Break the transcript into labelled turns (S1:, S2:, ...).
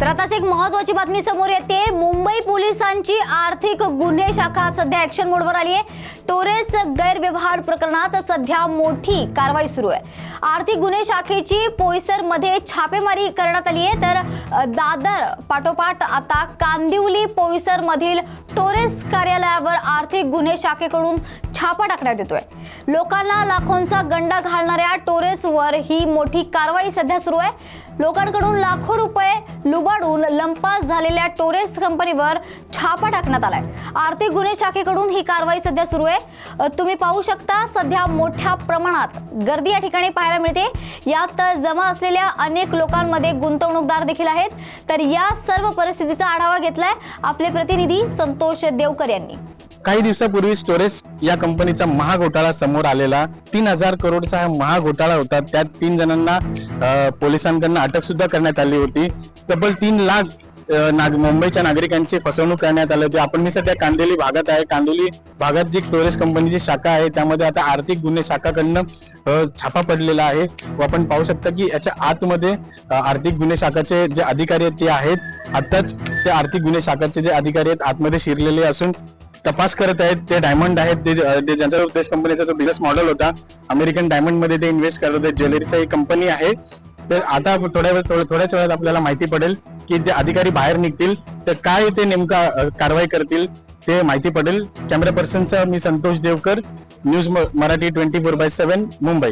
S1: तर आताच एक महत्वाची बातमी समोर येते. मुंबई पोलिसांची आर्थिक गुन्हे शाखा सध्या ऍक्शन मोडवर आली आहे टोरेस गैरव्यवहार प्रकरणात सध्या मोठी कारवाई सुरू आहे. आर्थिक गुन्हे शाखेची पोयसरमध्ये छापेमारी करण्यात आली आहे तर दादर पाठोपाठ आता कांदिवली पोयसर मधील टोरेस कार्यालयावर आर्थिक गुन्हे शाखेकडून छापा टाकण्यात येतोय. लोकांना लाखोंचा गंडा घालणाऱ्या टोरेसवर ही मोठी कारवाई सध्या सुरू आहे. लोकांकडून लाखो रुपये लुबाडून लंपास झालेल्या टोरेस कंपनीवर छापा टाकण्यात आलाय. आर्थिक गुन्हे शाखेकडून ही कारवाई सध्या सुरू आहे. तुम्ही पाहू शकता सध्या मोठ्या प्रमाणात गर्दी या ठिकाणी पाहायला मिळते. यात जमा असलेल्या अनेक लोकांमध्ये गुंतवणूकदार देखील आहेत. तर या सर्व परिस्थितीचा आढावा घेतलाय आपले प्रतिनिधी संतोष देवकर यांनी.
S2: काही दिवसापूर्वी स्टोरेज या कंपनीचा महाघोटाळा समोर आलेला. तीन हजार करोडचा हा महाघोटाळा होता. त्यात तीन जणांना पोलिसांकडून अटक सुद्धा करण्यात आली होती. तब्बल तीन लाख नाग मुंबईच्या नागरिकांची फसवणूक करण्यात आली होती. आपण मी सध्या कांदिवली भागात आहे. कांदिवली भागात जी स्टोरेज कंपनीची शाखा आहे त्यामध्ये आता आर्थिक गुन्हे शाखाकडनं छापा पडलेला आहे. व आपण पाहू शकता की याच्या आतमध्ये आर्थिक गुन्हे शाखाचे जे अधिकारी आहेत ते आहेत. आताच ते आर्थिक गुन्हे शाखाचे जे अधिकारी आहेत आतमध्ये शिरलेले असून तपास करत आहेत ते डायमंड आहेत ते ज्यांचा उद्देश कंपनीचा जो बिझनेस मॉडेल होता अमेरिकन डायमंडमध्ये ते इन्व्हेस्ट करत होते. ज्वेलरीचा एक कंपनी आहे. तर आता थोड्या वेळ थोड्याच वेळात आपल्याला माहिती पडेल की ते अधिकारी बाहेर निघतील. तर काय ते नेमका कारवाई करतील ते माहिती पडेल. कॅमेरा पर्सनचा मी Santosh Devkar news Marathi twenty four by seven Mumbai.